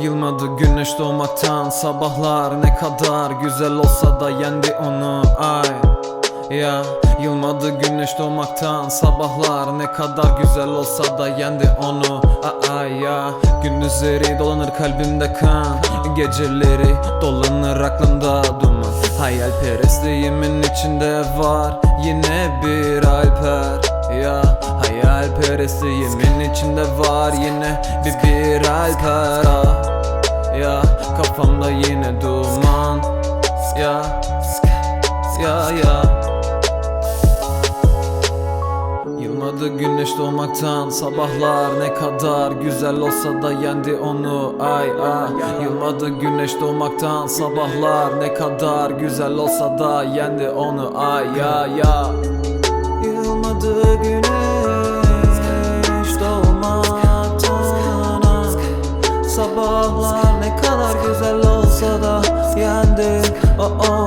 Yılmadı güneş doğmaktan Sabahlar ne kadar güzel olsa da yendi onu ay. Ya Yılmadı güneş doğmaktan Sabahlar ne kadar güzel olsa da yendi onu Ay ya. Gündüzleri dolanır kalbimde kan Geceleri dolanır aklımda duman. Hayalperestliğimin içinde var Yine bir alper Ya Hayalperestliğimin içinde var Yine bir bir alper ah. Ya kafamda yine duman. Ya Ya ya. Yılmadı güneş doğmaktan Sabahlar ne kadar güzel olsa da yendi onu ay ay Yılmadı güneş doğmaktan Sabahlar ne kadar güzel olsa da yendi onu ay ya ya. Yılmadı güneş yendi o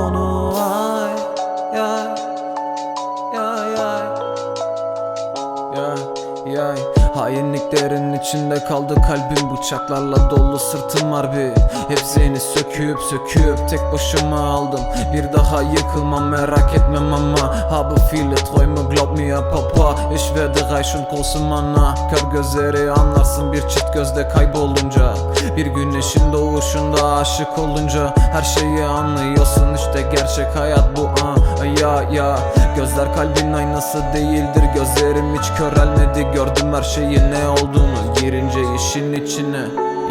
Yay Hainliklerin içinde kaldı kalbim. Bıçaklarla dolu sırtım var bir. Hepsini söküp söküp tek başıma aldım. Bir daha yıkılmam merak etmem ama. Habe viele Träume glaub mir papa Ich werde reich und große Mana Kör gözleri anlarsın bir çift gözde kaybolunca. Bir güneşin doğuşunda aşık olunca. Her şeyi anlıyorsun işte gerçek hayat bu ah ya ya. Gözler kalbin aynası değildir Gözlerim hiç körelmedi Gördüm her şeyin ne olduğunu. Girince işin içine.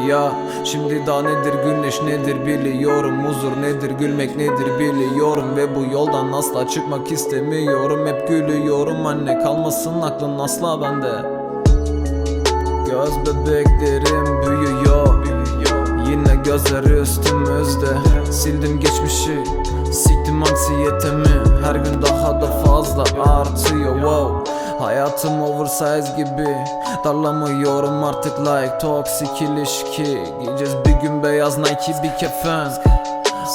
Ya şimdi daha nedir? Güneş nedir? Biliyorum. Huzur nedir? Gülmek nedir? Biliyorum. Ve bu yoldan asla çıkmak istemiyorum. Hep gülüyorum. Anne kalmasın aklın asla bende. Göz bebeklerim büyüyor. Yine gözleri üstümüzde. Sildim geçmişi. Siktim anksiyetemi. Her gün daha da fazla artıyor. Wow. Hayatım oversize gibi Darlamıyorum artık like Toksik ilişki. Giyeceğiz bir gün beyaz Nike bir kefen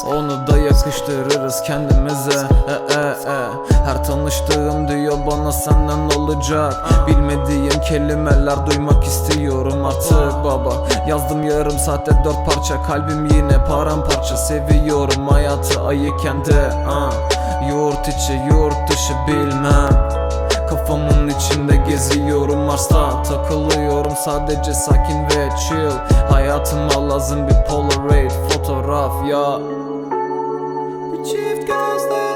onu da yakıştırırız kendimize. E, e, e. Her tanıştığım diyor bana senden olacak? Bilmediğim kelimeler duymak istiyorum artık baba. Yazdım yarım saatte dört parça Kalbim yine paramparça. Seviyorum hayatı ayıken de ah. Yurt içi yurt dışı bilmem Mars'ta Takılıyorum sadece sakin ve chill. Hayatıma lazım bir polaroid fotoğraf ya. Bir çift gözle